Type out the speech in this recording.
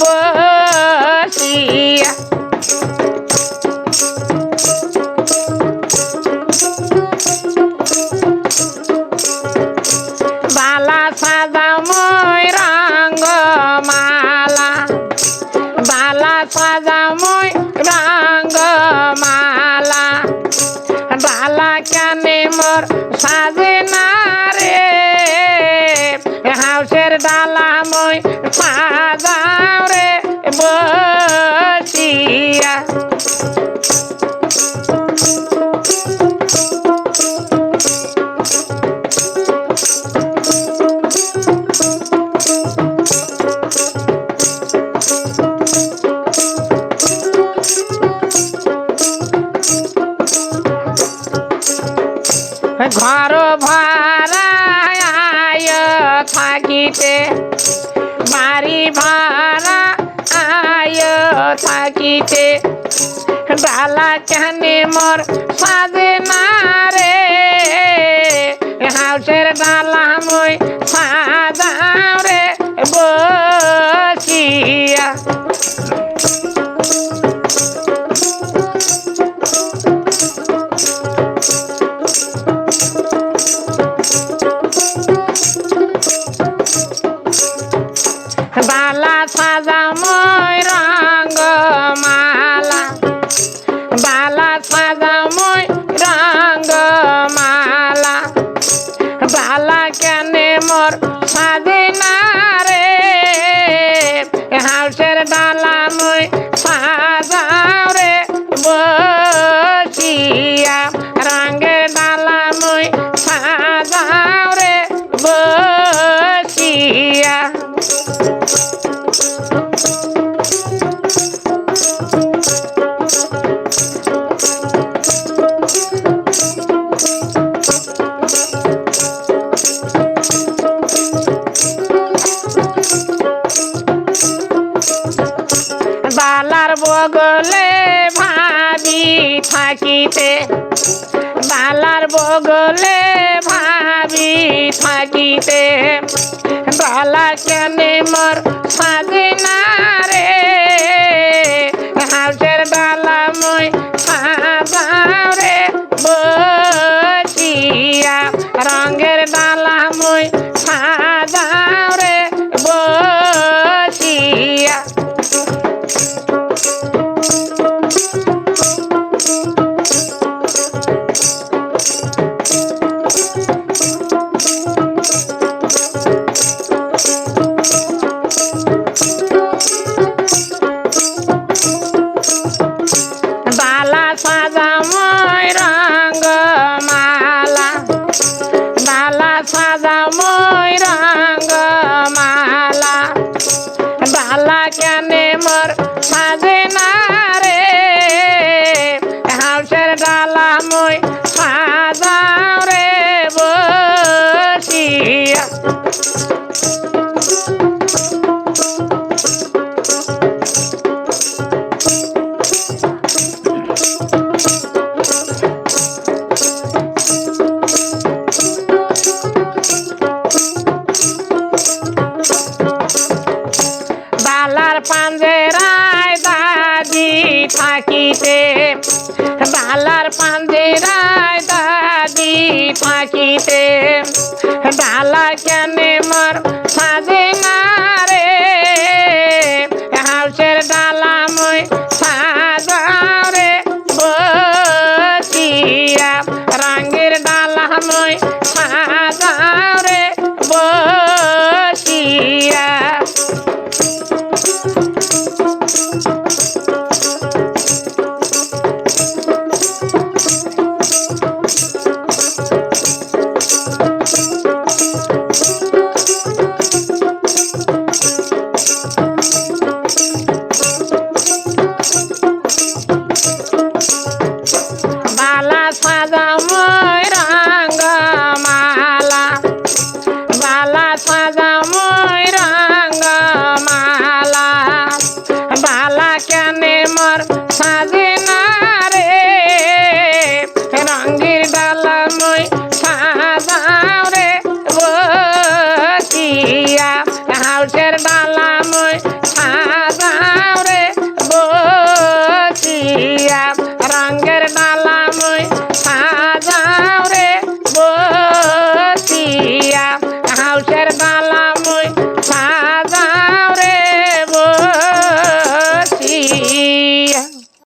বসিয়া। বালা সাদা মই মালা বালা সাদা মই মালা ডালা কানে মোর সাজে না রে। হাউসের ডালা মই সাজাও ঘর ভাড়ায় থাকিতে বাড়ি ভাড়া আয় থাকিতে। ডালা কানে মোর সাজে না রে, হাউসের ডালা মই সাজা মই রঙ্গ মালা বালা সাজা রঙ্গ মালা বালা কেনে মোর সাজে না থাকিতে, বালার বগলে ভাবি থাকিতে। বালা কেনে মোর সাজে না রে ডালা মই সাজাও রে, বসিয়া রঙের হাউসের ডালার পাঞ্জেরায় দাদি পাখিতে। ডালা কেনে মর সাজে না রে হাউসের ডালা মই সাজারে। বসিয়া রাঙ্গের ডালা মই সাজারে।